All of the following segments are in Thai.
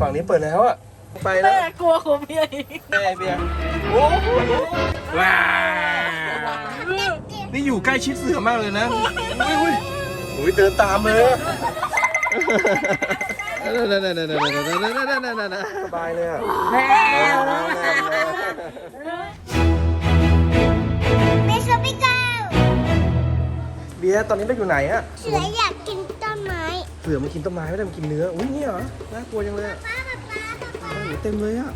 ฝั่งนี้เปิดแล้วอะไปแล้แม่วกลัวของเบียร์อีกแม่เบียร์โอ้โหว้าวนี่อยู่ใกล้ชิดเสือมากเลยนะอุ้ยอุ้ยอุ้ยเดินตามเลยอะสบายเลยอะแม่ไม่ชอบไม่เก้าเบียร์ตอนนี้เราอยู่ไหนอะเสืออยากกินต้นไม้เสือมันกินต้นไม้ไม่ได้มันกินเนื้อ อุ้ยนี่เหรอ น่ากลัวจังเลยอะป้าป้าป้าป้าโอ้โหเต็มเลยอะ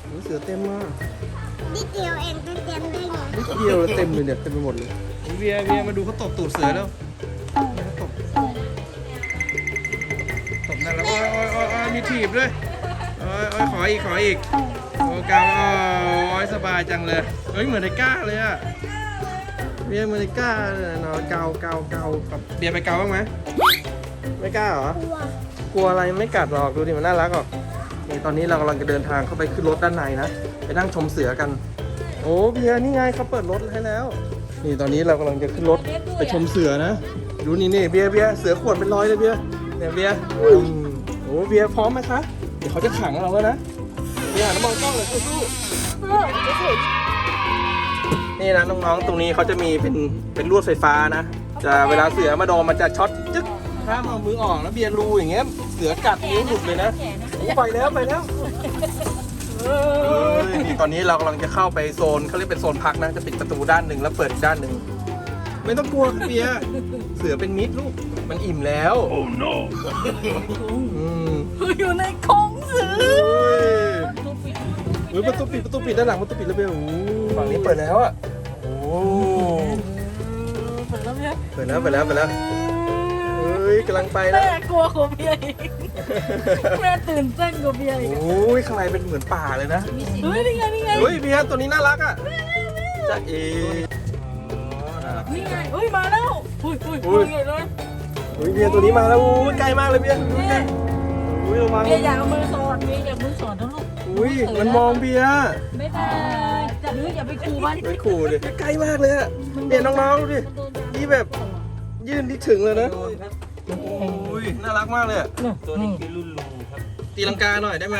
โอ้โหเสือเต็มมากนิดเดียวเองก็เต็มได้ไงนิดเดียวเลยเต็มเลยเนี่ยเต็มไปหมดเลยเบียร์เบียร์มาดูเขาตบตูดเสือแล้วเขาตบตบนั่นแล้วโอ้ยโอ้ยโอ้ยโอ้ยมีถีบด้วยโอ้ยโอ้ยขออีกขออีกโอ้เกาโอ้ยสบายจังเลยเฮ้ยเหมือนไอ้ก้าเลยอะเบียร์เหมือนไอ้ก้าเลยเนาะเกาเกาเกากับเบียร์ไปเกาบ้างไหม ไม่กล้าเหรอ กลัวกลัวอะไรไม่กัดหรอกดูดิมันน่ารักหรอกนี่ตอนนี้เรากำลังจะเดินทางเข้าไปขึ้นรถด้านในนะไปนั่งชมเสือกัน โอ้เบียร์นี่ไงเขาเปิดรถให้แล้ว นี่ตอนนี้เรากำลังจะขึ้นรถไปชมเสือนะดูนี่นี่เบียร์เบียร์เสือขวดเป็นร้อยเลยเบียร์เนี่ยเบียร์อืมโอ้เบียร์พร้อมไหมคะเดี๋ยวเขาจะขังเราแล้วนะเบียร์หันมามองกล้องเลยสู้ๆนี่นะน้องๆตรงนี้เขาจะมีเป็นเป็นลวดไฟฟ้านะจะเวลาเสือมาโดนมันจะช็อตจึ๊ก ห้ามเอามือออกแล้วเบียร์รูอย่างเงี้ย เสือกัดนิ้วหลุดเลยนะโอ้ไปแล้วไปแล้วเอ้ยนี่ตอนนี้เรากำลังจะเข้าไปโซนเขาเรียกเป็นโซนพักนะ จะปิดประตูด้านหนึ่งแล้วเปิดอีกด้านหนึ่ง ไม่ต้องกลัวครับเบียร์เสือเป็นมิตรลูก มันอิ่มแล้ว โอ้ no อืมอยู่ในกรงเสือเฮ้ยประตูปิดประตูปิดด้านหลังประตูปิดแล้วเบียร์โอ้ฝั่งนี้เปิดแล้วอะ โอ้ เปิดแล้วเนี่ยเปิดแล้วเปิดแล้วเปิดแล้วเฮ้ ยกำลังไปแล้ว แม่กลัวของเบียร์อีกแม่ตื่นเต้นกว่าเบียร์อีกโอ้ยข้างในเป็นเหมือนป่าเลยนะเฮ้ยนี่ไงนี่ไงเฮ้ยเบียร์ตัวนี้น่ารักอะจะเอนี่ไงเฮ้ยมาแล้วอุ้ยอุ้ยอุ้อุ้ยยเลยเลยเฮ้ยเบียร์ตัวนี้มาแล้วอุ้ยใกล้มากเลยเบียร์อุ้ยระวังเบียร์อยากเอามือสอดเบียร์อยากมือสอดนะลูกอุ้ยมันมองเบียร์ไม่ได้จับมืออย่าไปขู่มันไม่ขู่เลยใกล้มากเลยอะเนี่ยน้องๆดูดินี่แบบยื่นที่ถึงเลยนะโอ้ย น่ารักมากเลยอะตัวนี้ตีลังกาหน่อยได้ไหม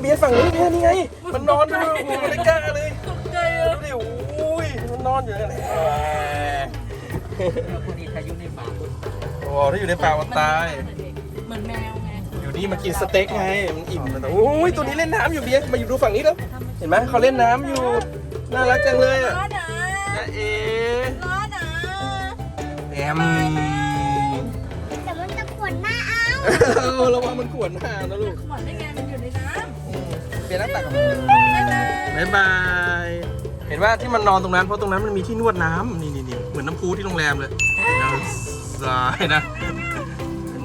เบียร์ฝั่งนี้เบียร์นี่ไง มันนอนอยู่โอ้โหไม่กล้าเลยตกใจอะดูดิโอ้ยมันนอนอยู่นั่นแหละคนนี้ทายุในป่าโอ้โหถ้าอยู่ในป่ามันตาย เหมือนแมวไงอยู่นี่มากินสเต็กไง มันอิ่มแต่โอ้ยตัวนี้เล่นน้ำอยู่เบียร์มาอยู่ดูฝั่งนี้แล้วเห็นไหมเขาเล่นน้ำอยู่ น่ารักจังเลยอะร้อนนะจะเอร้อนนะแอม เอาเอาระวังมันขวนหน้านะลูกหมอนได้ไงมันอยู่ในน้อืมเบียร์นั่งตักกับำบ๊ายบายบ๊ายบาย เห็นว่าที่มันนอนตรงนั้นเพราะตรงนั้นมันมีที่นวดน้ำนี่นี่นี่เหมือนน้ำพุที่โรงแรมเลยน้ำสายนะ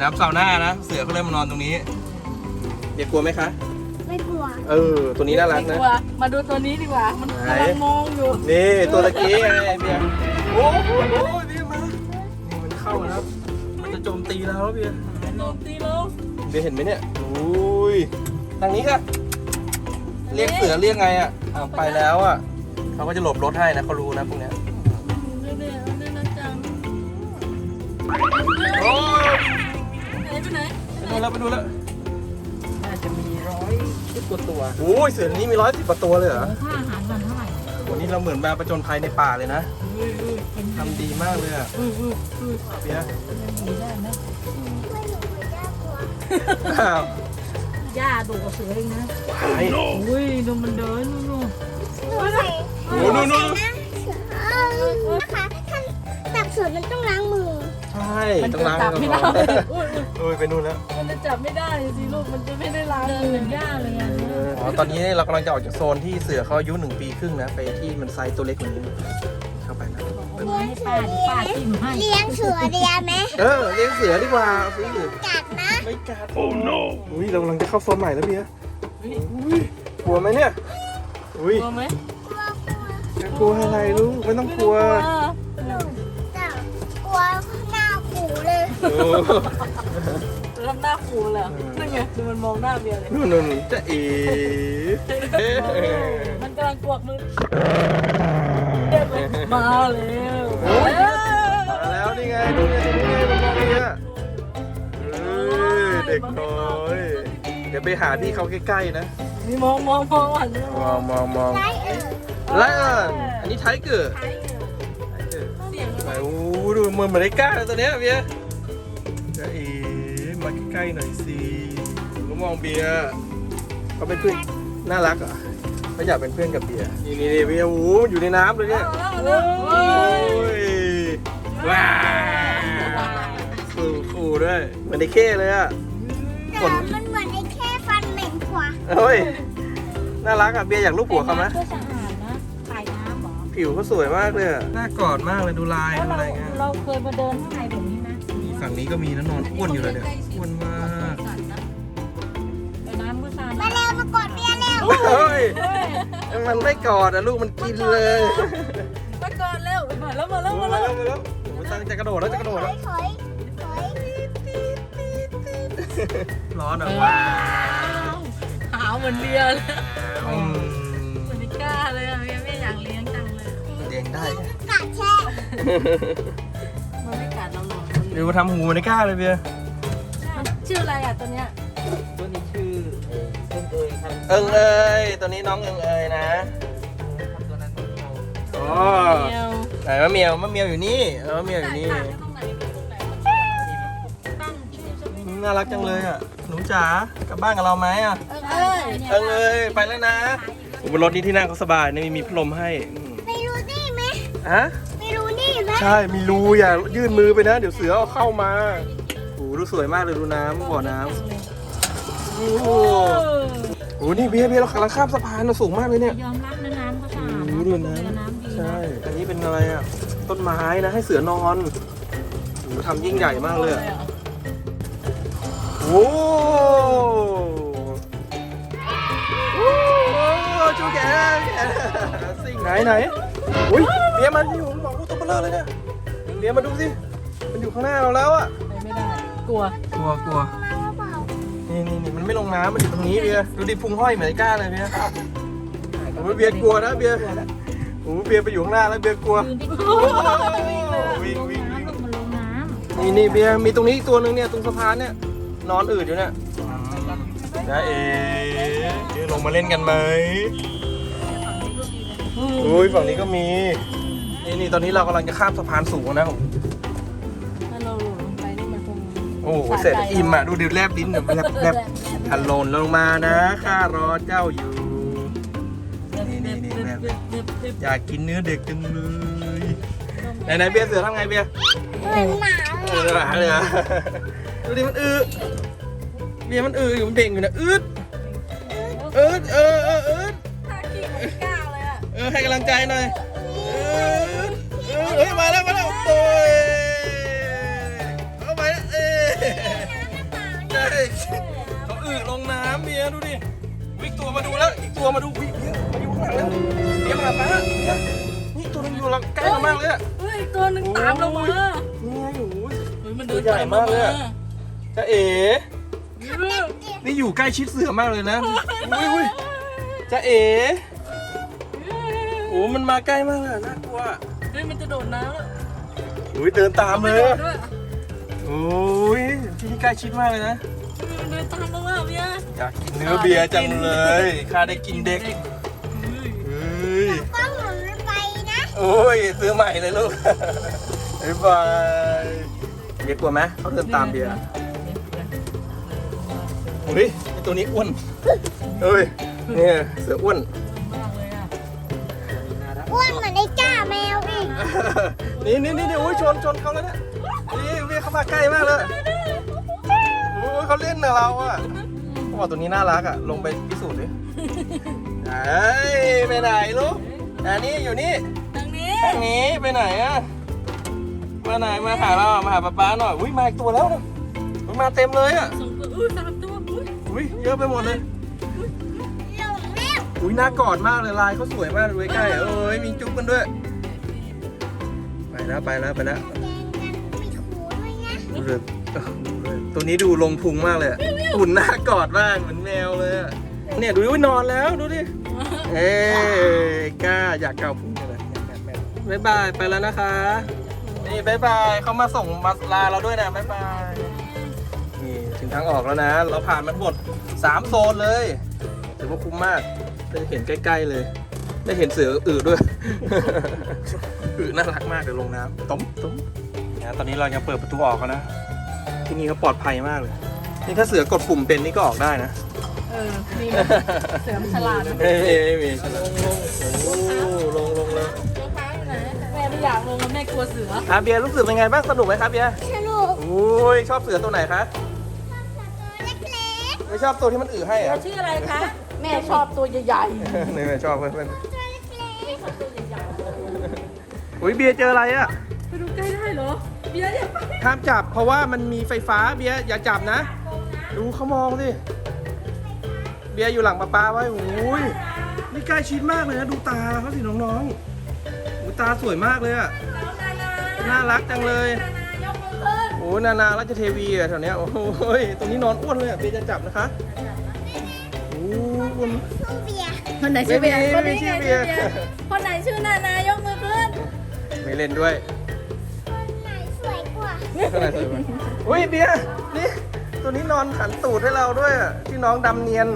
น้ำซาวน่านะ เสือเขาเลยมานอนตรงนี้เบียร์กลัวไหมคะ ไม่กลัวเออ ตัวนี้น่ารักไม่นะลัวมาดูตัวนี้ดีกว่า มันไหน กำลังมองอยู่ นี่ตัวตะกี้ไงเบียร์โอ้โหเบียร์มานี่มันเข้ามาแล้ว มันจะโจมตีเราแล้วเบียร์ โดนตีแล้วเบียร์เห็นไหมเนี่ยอุ้ยทางนี้ค่ะ เรียกเสือเรียกไงอะอ้าวไปแล้วอะเขาก็จะหลบรถให้นะเขารู้นะพวกเนี้ยเนี่ยเนี่ยเนี่ยนะจังโอ้ยไหนไปไหนไปดูแล้วไปดูแล้วน่าจะมีร้อยสิบกว่าตัวโอ้ยเสือนี้มีร้อยสิบกว่าตัวเลยเหรอค่าอาหารมันเท่าไหร่วันนี้เราเหมือนมาประจนภัยในป่าเลยนะอุ้ยอุ้ยกินทำดีมากเลยอะอุ้ยอุ้ยอุ้ยเบีย อ้าวย่าดูกับเสือเองนะไปอุ้ยดูมันเดินนู่นนู่นหนูใส่โอ้นู่นนู่นนะเสือนะคะท่านจับเสือมันต้องล้างมือ ใช่มันต้องจะล้างจับมืไม่อได้ก่อนอุ้ยอุ้ยโอ้ยไปนู่นแล้วมันจะจับไม่ได้สิลูกมันจะไม่ได้ล้างมือเหมือนย่าเลยอะอ๋อตอนนี้เรากำลังจะออกจากโซนที่เสือเขาอายุหนึ่งปีครึ่งนะ ไปที่มันไซส์ตัวเล็กกว่านี้เข้าไปนะ ให้ป้าป้าจิ้มให้เลี้ยงเสือเดียไหมเออเลี้ยงเสือดีกว่าซื้อกัดนะไม่กัดโอ้ no อุ้ยเรากำลังจะเข้าโซนใหม่แล้วเบียร์อุ้ยกลัวไหมเนี่ยอุ้ยกลัวไหมกลัวกลัวกลัวอะไรลูกไม่ต้องกลัวหนูจะกลัวหน้าขู่เลยโอ้ทำหน้าฟูเลยอะนั่นไงดูมันมองหน้าเบียร์เลยนู่นนู่นจะเอ๋เอ๊ะมันกำลังกวักมือเรียกเลย มาแล้วโอ้ยมาแล้วนี่ไงดูไงดูไงมันมองเบียเอ้ยเด็กน้อยเดี๋ยวไปหาพี่เขาใกล้ๆนะมีมองมองมองอะมมองมองมองได้เออไลออนอันนี้ไทเกอร์ใช่เสียงไปโอ้ดูเหมือนเหมือนไอ้ก้าเลยตัวเนี้ยเบียร์จะเอ๋มาใกล้ๆหน่อยสิก็มองเบียร์เขาเป็นเพื่อนน่ารักอะ เขาอยากเป็นเพื่อนกับเบียร์นี่นี่นี่เบียร์โอ้โหอยู่ในน้ำเลยเนี่ยเริ่มโอ้ยว้าวคู่คู่ด้วยเหมือนไอ้เข้เลยอะแต่มันเหมือนไอ้แค่ฟันเหม็นกว่าเฮ้ยน่ารักอะเบียร์อยากลูบหัวเขาไหมก็สะอาดนะขายน้ำหรอผิวเขาสวยมากเลยอะน่ากอดมากเลยดูลายแล้วดูเราอะไรเงี้ยเราเคยมาเดินข้างในแบบนี้นะมีฝั่งนี้ก็มีนะนอนอ้วนอยู่เลยเนี่ยอ้วนมากแต่น้ำก็สะอาดมาเร็วมากดเบียร์ เร็วเฮ้ยมันไม่กอดอะลูกมันกินเลยไปก่อนเร็วมาแล้วมาแล้วโอ้มามาแล้วแล้วมาแล้วโอ้ตั้งจะกระโดดแล้วจะกระโดดถแล้อวยถอยถอยร้อนอะว้าวหาวเหมือนเบียร์เลยอืมเหมือนนิก้าเลยอะเบียร์ไม่อยากเลี้ยงจังเลยเลี้ยงได้กัดแช่มันไม่กัดเราหรอกเดี๋ยวทำหูในกล้าเลยเบียร์ มันชื่ออะไรอะตัวเนี้ยตัวนี้ชื่อเอิง เอยครับเอิงเอ้ยตัวนี้น้องเอิงเอ้ยนะตัวนั้นตัวเดียวอ๋อเดียวไหนมะเมียวมะเมียวอยู่นี่เออมะเมียวอยู่นี่ต่างกันตรงไหนตรงไหนตั้งชื่อจะไม่น่ารักจังเลยอะหนูจ๋ากลับบ้านกับเราไหมอะเอ้ยเอิงเอ้ยไปแล้วนะบนรถนี้ที่นั่งเขาสบายนะมีมีพัดลมให้อืมไปรู้นี่ไหมฮะไปรู้นี่ไหมใช่มีรูอย่ายื่นมือไปนะ เดี๋ยวเสือเอาเข้ามาโอ้โหดูสวยมากเลยดูน้ำบ่อน้ำโอ้ โหโอ้โหนี่เบียร์เบียร์เรากำลังข้ามสะพานเราสูงมากเลยเนี่ย ยอมรับนะน้ำก็สะอาดโอ้นะโหดูน้เรือน้ำดีำใช่นะอันนี้เป็นอะไรอะ ต้นไม้นะให้เสือนอนโอ้โหทำยิ่งใหญ่มากเลยอะโอ้โหโอ้โหจูแกแกสิ่งไหนไหนอุ้ยเบียร์มันอยู่มองดูตัวเบลอเลยเนี่ยเบียร์มาดูสิ มันอยู่ข้างหน้าเราแล้วอะไปไม่ได้ กลัว กลัวกลัวมาว่าเปล่า นี่นี่นี่มันไม่ลงน้ำมันอยู่ตรงนี้เบียร์ดูดิพุงห้อยเหมือนไอ้ก้าเลยเบียร์โอ้ยเบียร์กลัวนะเบียร์โอ้ยเบียร์ไปอยู่ข้างหน้าแล้วเบียร์กลัวยืนที่โอ้วิ่งเลยวิ่งวิ่งวิ่งลงมาลงน้ำนี่นี่เบียร์มีตรงนี้อีกตัวหนึ่งเนี่ยตรงสะพานเนี่ยนอนอืดอยู่เนี่ยนะเอ๋เดี๋ยวลงมาเล่นกันไหมโอ้ยฝั่งนี้ก็มีนี่นี่ตอนนี้เรากำลังจะข้ามสะพานสูงนะถ้ โอ้โหเสร็จอิ่มอะ ดูดิแลบลิ้นเดี๋ยวแลบแลบทันหล่นลงมานะข้ารอเจ้าอยู่ นี่นี่นี่แม่อยากกินเนื้อเด็กจังเลยไหนไหนเบียร์เสือทำไงเบียร์เหมือนหมาเออหาเลยอะดูดิมันอือเบียร์มันอืออยู่มันเบ่งอยู่นะอืดอืดเออเอออืดท่าขี้ไม่กล้าเลยอะเออให้กำลังใจหน่อยอืดเออเฮ้ยมาแล้วมาแล้วโอ้ย ใช่เขาอืดลงน้ำเบียร์ดูดิวิ่งตัวมาดูแล้วอีกตัวมาดูวิ่งเบียร์มาอยู่ข้างหลังแล้วเบียร์มาหาป้าเบียร์นี่ตัวนึงอยู่เราใกล้เรามากเลยอะเฮ้ยตัวหนึงตามเรามานี่ไงโอ้ยเฮ้ยมันเดินตัวใหญ่มากเลยอะจะเอ๋เฮ้ยนี่อยู่ใกล้ชิดเสือมากเลยนะอุ้ยอุ้ยจะเอ๋โอ้มันมาใกล้มากเลยอะน่ากลัวเฮ้ยมันจะโดดน้ำแล้วอุ้ยเดินตามเลยโดอะดด้วยโอ้ยที่นี่ใกล้ชิดมากเลยนะ มันเดินตามเราแล้วเนี่ยอยากกินเนื้อเบียร์จังเลยข้าได้กินเด็กเฮ้ยเฮ้ยก็หมุนไปนะโอ้ยซื้อใหม่เลยลูกบ๊ายบายเบียร์กลัวไหมเขาเดินตามเบียร์เฮ้ยไอ้ตัวนี้อ้วนเฮ้ยเนี่ยเสืออ้วนมากเลยอะอ้วนเหมือนไอ้ก้าแมวอีกนี่นี่นี่นี่โอ้ยชนชนเขาแล้วเนี่ยนี่เวียเข้ามาใกล้มากเลยโอ้ยเขาเล่นกับเราอะเขาบอกตัวนี้น่ารักอะ ลงไปพิสูจน์ดิเอ้ยไปไหนลูกอันนี้อยู่นี่ทางนี้ทางนี้ไปไหนอะ มาไหนมาหาเราอะมาหาป๊าป๊าหน่อย อุ้ยมาอีกตัวแล้วนะอุ๊ยมาเต็มเลยอะ สองตัวอุ้ยสามตัวอุ้ยอุ้ยเยอะไปหมดเลย หลงแล้วอุ้ยน่ากอดมากเลยลายเขาสวยมากดูใกล้ๆเอ้ยมีจุ๊บกันด้วย ไปแล้วไปแล้วไปแล้วแดงกันมีหูด้วยนะ ดูเลยดูเลย ตัวนี้ดูลงพุงมากเลยอะหุ่นน่ากอดมากเหมือนแมวเลยอะเนี่ยดูดิอุ๊ยนอนแล้วดูดิเอ้ยกล้าอยากเกาพุงเลยแมวแมวบ๊ายบายไปแล้วนะคะ นี่บ๊ายบายเขามาส่งมาลาเราด้วยนะบ๊ายบายนี่ถึงทางออกแล้วนะ เราผ่านมันหมดสามโซนเลยถือว่าคุ้มมากได้เห็นใกล้ ๆเลย ได้เห็นเสืออืดด้วยอืดน่ารักมากเดี๋ยวลงน้ำต้มต้มนะตอนนี้เรายังเปิดประตูออกกันนะ ที่นี่เขาปลอดภัยมากเลย นี่ถ้าเสือกดปุ่มเป็นนี่ก็ออกได้นะ เออ มีไหมเสือมฉลาดนะไม่มีไม่มีลงลงโอ้ลงลงเลยแม่ไม่อยากลงแล้วแม่กลัวเสือ อะเบียร์รู้สึกเป็นไงบ้างสนุกไหมครับเบียร์สนุกโอ้ยชอบเสือตัวไหนคะเล็กไม่ชอบตัวที่มันอือให้เหรอชื่ออะไรคะ แม่ชอบตัวใหญ่นี่ไม่ชอบเพื่อนๆตัวเล็กๆอุ้ยเบียร์เจออะไรอะๆไปดู ใกล้ได้เหรอ เบียร์อย่าไปห้ามจับ เพราะว่ามันมีไฟฟ้าเบียร์อย่าจับนะดูเขามองสิเบียร์อยู่หลังป้าป้าไว้โอ้ยนี่ใกล้ชิดมากเลยนะดูตาเขาสิน้องๆหูตาสวยมากเลยอะน่ารักจังเลยยกมือขึ้นโอ้นานาราชเทวีอะแถวเนี้ยโอ้ยตรงนี้นอนอ้วนเลยอะเบียร์จะจับนะคะโอ้อ้วนๆสู้เบียร์คนไหนชื่อเบียร์ไม่มีคนนี้ไม่ชื่ไงอเบีชื่ยอร์เบียร์ คนไหนชื่อนานายกมือขึ้นไม่เล่นด้วยไหนสวย กว่าเท่าไหร่ตัวมันอุ้ยเบียร์นี่ตัวนี้นอนหันตูดให้เราด้วยอะที่น้องดำเนียน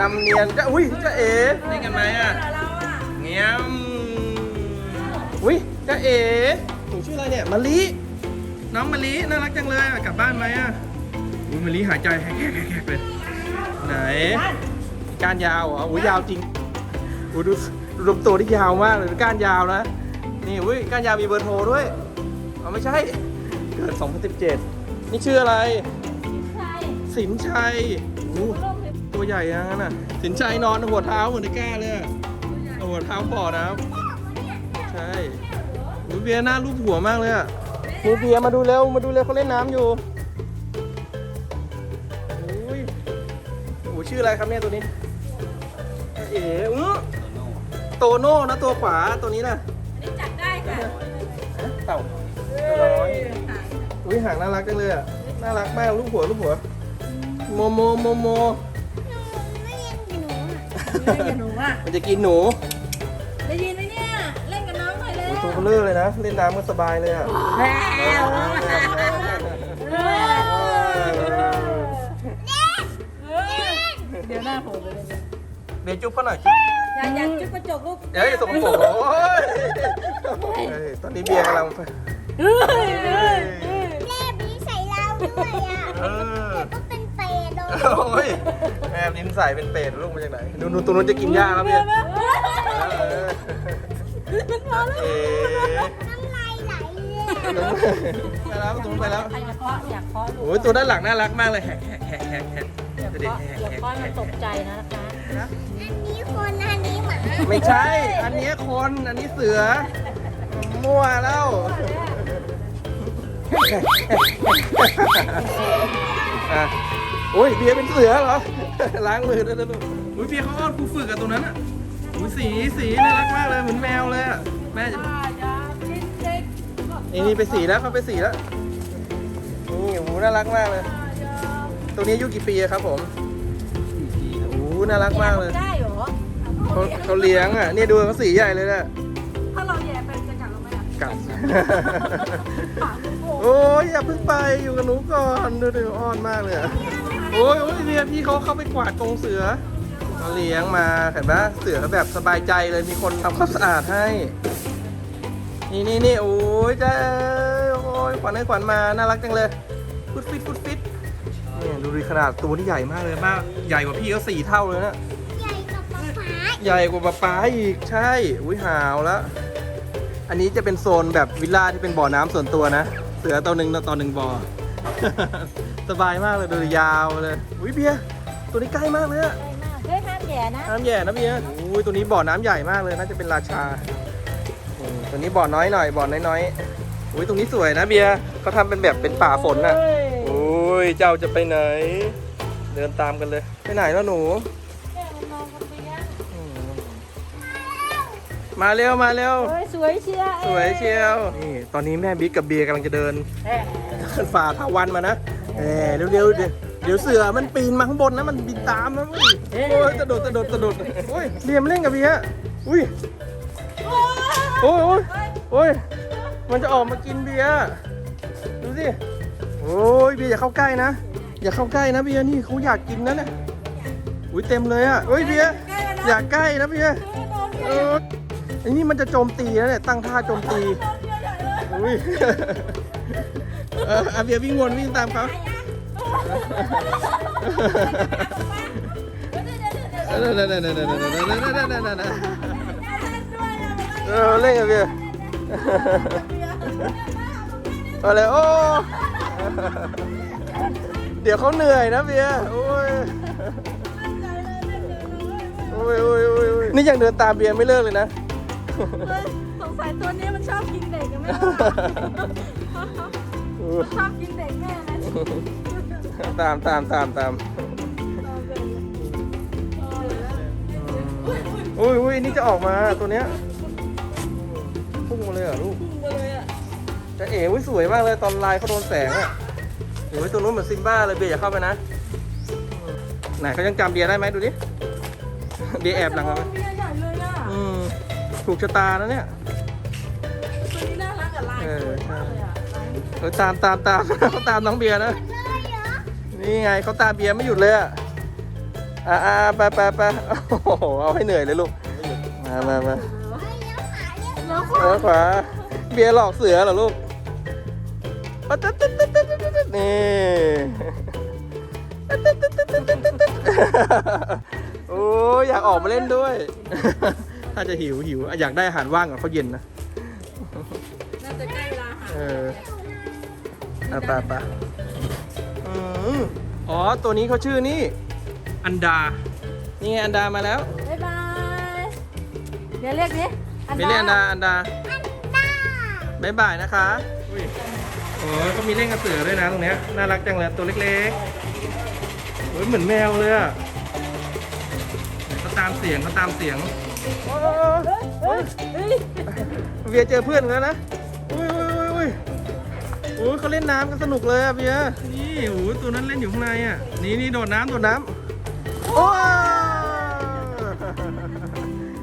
ดำเนียนจะอุ้ยจะเอ๋เล่นกันไหมอะเราอะเงี้ยมอุ้ยจะเอ๋หนูชื่ออะไรเนี่ยมะลิน้องมะลิน่ารักจังเลยอะกลับบ้านไหมอะอุ้ยมะลิหายใจแหกๆๆเลยไหนก้านยาวเหรออุ้ยยาวจริงอุ้ยดูดูลำตัวที่ยาวมากเลยก้านยาวนะ นี่อุ้ยก้านยาวมีเบอร์โทรด้วย เอาไม่ใช่ เกิด 2017 นี่ชื่ออะไร ใช่สินชัยอู้ตัวใหญ่ยังนั้นน่ะ สินชัยนอนหัวเท้าเหมือนไอ้ก้าเลยอะเอาหัวเท้าปอดนะครับ ใช่หนูเบียร์หน้ารูปหัวมากเลยอะหนูเบียร์มาดูเร็ว มาดูเร็วเขาเล่นน้ำอยู่อุ้ยโอ้ชื่ออะไรครับเนี่ยตัวนี้ เอ๋อื้อโตโน่นะตัวขวาตัวนี้นะอันนี้จับได้ค่ะฮะเต่าตัวน้อย อุ้ยหางน่ารักจังเลยอะ น่ารักมากลูกหัวลูกหัว โมโมโมโม ไม่เล่นกับหนูอะเล่นกับหนูอะมันจะกินหนูได้ยินไหมเนี่ย เล่นกับน้องหน่อยเลยโอ้ยตัวเบลอเลยนะ เล่นน้ำก็สบายเลยอะแม่เดี๋ยวหน้าผมเลยเบียร์จุ๊บเขาหน่อยจุ๊บอย่าอย่าจุดกระจกลูกเฮ้ยสกปรกโอ้ยเฮ้ยตอนนี้เบียร์กำลัง เฮ้ยเฮ้ยแม่บีใส่เรา ด้วยอะเออก็เป็นเปรตเลยโอ้ยแม่ลิ้นใส่เป็นเป็ดลูกมาจากไหนดูดูตัวนู้นจะกินหญ้าแล้วเบียร์เออเอ๊ะน้ำลายไหลเลยไปแล้วตัวนู้นไปแล้ว อยากเคาะอยากเคาะโอ้ยตัวด้านหลังน่ารักมากเลยแฮกแฮกแฮกแฮกแฮกอยากดูดิเคาะแฮกอยากแฮกเคาะแฮมันกตกใจนะคะอันนี้คนอันนี้หมาไม่ใช่ อันเนี้ยคน อันนี้เสือ มั่วแล้ว อะโอ้ยเบียร์เป็นเสือเหรอ ล้างมือด้วยนะลูกอุ้ยเบียร์เขาอ้อนครูฝึกอะตรงนั้นอะอุ้ยสีสีน่ารักมากเลยเหมือนแมวเลยอะแม่จะอย่าคิดเด็กนี่นี่ไปสีแล้วเขาไปสีแล้วนี่โอ้โหน่ารักมากเลย ตัวนี้อายุกี่ปีอะครับผมโอ้โหน่ารักมากเลยได้เหรอเขาเขาเลี้ยงอะนี่ดูเขาสีใหญ่เลยนะถ้าเราแย่ไปจะกัดเราไหมอะกัดถามคุณ โบโอ้ยอย่าเพิ่งไปอยู่กับหนูก่อนดูดิอ้อนมากเลยอะโอ้ยโอ้ยเนี่ยพี่เขาเข้าไปกวาดกรงเสือเขาเลี้ยงมาเห็นไหมเสือแบบสบายใจเลยมีคนทำความสะอาดให้ นี่นี่นี่โอ้ยจ้าโอ้ยขวัญให้ขวัญมาน่ารักจังเลยฟุดฟิตฟุดฟิตเนี่ยดูดิขนาดตัวนี่ใหญ่มากเลยมากใหญ่กว่าพี่เขาสี่เท่าเลยนะใหญ่กับป๊าป๊าใหญ่กว่าป๊าป๊าอีกใช่อุ้ยหาวแล้วอันนี้จะเป็นโซนแบบวิลล่าที่เป็นบ่อน้ำส่วนตัวนะ เสือตัวหนึ่งต่อหนึ่งบ่อสบายมากเลยดูดิยาวเลยอุ้ยเบียร์ตัวนี้ใกล้มากเลยอะเฮ้ยห้ามแย่นะน้ำแย่นะเบียร์อุ้ยตัวนี้บ่อน้ำใหญ่มากเลยน่าจะเป็นราชาอืมตัวนี้บ่อน้อยหน่อยบ่อน้อยๆอุ้ยตรงนี้สวยนะเบียร์เขาทำเป็นแบบเป็นป่าฝนน่ะโอ้ยเจ้าจะไปไหน เดินตามกันเลย ไปไหนแล้วหนู มาเร็วมาเร็วเฮ้ยสวยเชียร์สวยเชียว นี่ตอนนี้แม่บิ๊กกับเบียร์กำลังจะเดินเอ๊ะฝ่าทาวันมานะเออเร็วๆเดี๋ยวเดี๋ยวเสือมันปีนมาข้างบนนะมันบินตามนะเว้ยโอ้ยกระโดดกระโดดกระโดดโอ้ยเบียร์มาเล่นกับเบียร์อุ้ยโอ้ยโอ้ยโอ้ยมันจะออกมากินเบียร์ดูสิโอ้ยเบียร์อย่าเข้าใกล้นะอย่าเข้าใกล้นะเบียร์นี่เขาอยากกินนะเนี่ยอุ้ยเต็มเลยอะเฮ้ยเบียร์อย่าใกล้นะเบียร์เออ ไอ้นี่มันจะโจมตีนะเนี่ยตั้งท่าโจมตีอุ้ยเอออาเบียวิ่งวนวิ่งตามเขาเออเล่นกับเบียร์อะไรโอ้เดี๋ยวเขาเหนื่อยนะเบียร์โอ้ยโอ้ยโอ้ยโอ้ยโอ้ยนี่ยังเดินตามเบียร์ไม่เลิกเลยนะสงสัยตัวนี้มันชอบกินเด็กกันไหมชอบกินเด็กแน่เลยตามตามตามตามอุ้ยอุ้ยนี่จะออกมาตัวเนี้ยพุ่งมาเลยเหรอลูกพุ่งไปเลยอะจะเอ๋อุ้ยสวยมากเลยตอนลายเขาโดนแสงอะโอ้ยตัวนู้นเหมือนซิมบ้าเลยเบียร์อย่าเข้าไปนะไหนเขายังจำเบียร์ได้ไหมดูดิเบียร์แอบหลังเขาไหม ถูกชะตานะเนี่ย ตัวนี้น่ารักกับลายสวยมากเลยอะลายนี้เออตามตามตาม เขาตามน้องเบียร์นะเลยเหรอนี่ไงเขาตามเบียร์ไม่หยุดเลยอะอ่าอ่าไปไปไปโอ้โหเอาให้เหนื่อยเลยลูก มามามาเฮ้ยเลี้ยวขาเลี้ยวแล้วก็เออขวาเบียร์หลอกเสือเหรอลูกอะตึ๊ดตึ๊ดตึ๊ดตึ๊ดตึ๊ดตึ๊ดนี่ตึ๊ดตึ๊ดตึ๊ดตึ๊ดตึ๊ดตึ๊ดตึ๊ดโอ้ยอยากออกมาเล่นด้วย ถ้าจะหิวหิวอะอยากได้อาหารว่างก่อนเขาเย็นนะ น่าจะใกล้เวลาหาเอออะไปไปอืมอ๋อ ตัวนี้เขาชื่อนี่ อันดา นี่ไงอันดามาแล้ว บ๊ายบาย เดี๋ยวเรียกดิไม่เรียกอันดาอันดาตาบายบายนะคะอุ้ยโอ้ยก็มีเล่นกับเสือด้วยนะตรงเนี้ยน่ารักจังเลยตัวเล็กๆโอ้ยเหมือนแมวเลยอะเขาตามเสียงเขาตามเสียงโอ้ย เฮ้ยเฮ้ยเบียร์เจอเพื่อนแล้วนะ อุ้ยอุ้ยอุ้ยอุ้ยโอ้ยเขาเล่นน้ำกันสนุกเลยอะเบียร์นี่โอ้ยตัวนั้นเล่นอยู่ข้างในอะนี่นี่โดดน้ำโดดน้ำโอ้ย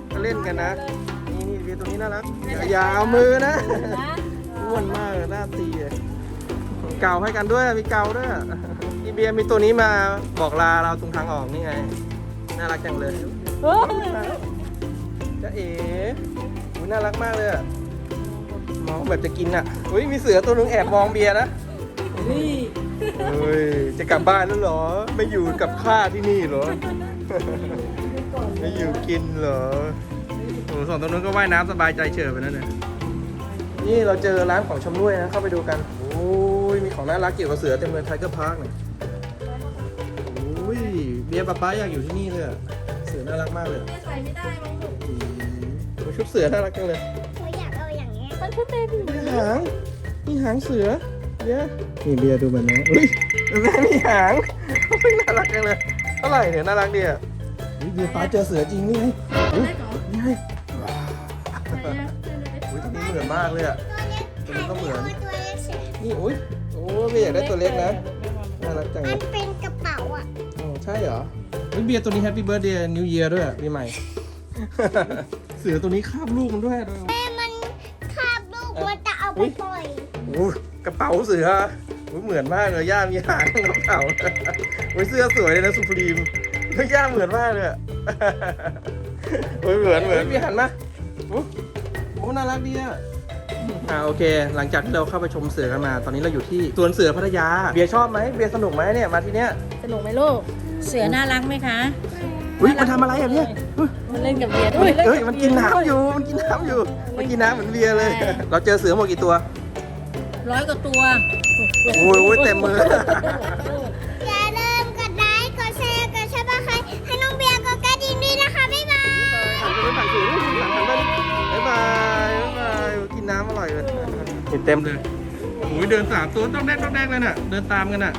เขาเล่นกันนะ นี่นี่เบียร์ตัวนี้น่ารักอย่าอย่าเอามือนะอ้วนมากหน้าตีเก่าให้กันด้วยมีเก่าด้วยนี่เบียร์มีตัวนี้มาบอกลาเราตรงทางออกนี่ไง น่ารักจังเลย เฮ้ยจะเอ๋อุ๊ยน่ารักมากเลยอะมองแบบจะกินอะอุ้ยมีเสือตัวหนึงแอบมองเบียร์นะนี่เฮ้ยจะกลับบ้านแล้วเหรอ ไม่อยู่กับข้าที่นี่เหรอ ไม่อยู่กินเหรอโอ้สองตัวนู้นก็ว่ายน้ำสบายใจเฉยไปนั่นเลยนี่เราเจอร้านของชำร่วยนะเข้าไปดูกัน โอ้ยมีของน่ารักเกี่ยวกับเสือเต็มเลยไทเกอร์พาร์คเนี่ยโอ้ยเบียร์ป๊าป๊าอยากอยู่ที่นี่เลยอะเสือน่ารักมากเลยใส่ไม่ได้มั้งลูกอืมโอ้ย ชุดเสือน่ารักจังเลยหนูอยากเอาอย่างเงี้ยมันคือเต้นมีหางมีหางเสือเบียร์นี่เบียร์ดูมันนะอุ้ยแม่มีหางโอ้ยน่ารักจังเลยเท่าไหร่เนี่ยน่ารักดีอะอุ๊ยเบียร์ป้าเจอเสือจริงนี่ไงอุ๊ยได้เหรอนี่ไงไหนอะอุ้ยตัวนี้เหมือนมากเลยอะ ตัวเล็กตัวนี้ก็เหมือน ตัวเล็กสินี่อุ้ยโอ้เบียร์อยากได้ตัวเล็กนะน่ารักจังเลอัยนเป็นกระเป๋าอะอ๋อใช่เหรออุ้ยเบียร์ตัวนี้แฮปปี้เบิร์ดเดย์นิวเยียร์ด้วยอะปีใหม่เสือตัวนี้คาบลูกมันด้วยด้วยแม่มันคาบลูกมันจะเอาไปปล่อยโอ้ยกระเป๋าเสือโอ้ยเหมือนมากเลยย่ามีหางกระเป๋าโอ้ยเสื้อสวยเลยนะสุพรีมเฮ้ยย่าเหมือนมากเลยอะโอ้ยเหมือนเหมือนพี่หันมาโอ้โอ้น่ารักดีอะอ่าโอเค หลังจากที่เราเข้าไปชมเสือกันมา ตอนนี้เราอยู่ที่สวนเสือพัทยา เบียร์ชอบไหมเบียร์สนุกไหมเนี่ยมาที่เนี้ยสนุกไหมลูก เสือน่ารักไหมคะ อุ้ยมันทำอะไรอะเนี่ยเฮ้ยมันเล่นกับเบียร์ด้เฮ้วยยเอ้ยมันกินน้ำอยู่มันกินน้ำอยู่มันกินน้ำเหมือนเบียร์เลย เราเจอเสือหมดกี่ตัวร้อยกว่าตัวโอ้ยโอ้ยเต็มมืออย่าลืมกดไลค์กดแชร์กดชับสไครต์ให้น้องเบียร์กดกระดิ่งด้วยนะคะบ๊ายบายหันไปถ่ายสูงหันหันไปบ๊ายบายบ๊ายบายกินน้ำอร่อยเลยเห็นเต็มเลยโอ้ยเดินสามตัวต้องแดกต้องแดกเลยน่ะเดินตามกันน่ะ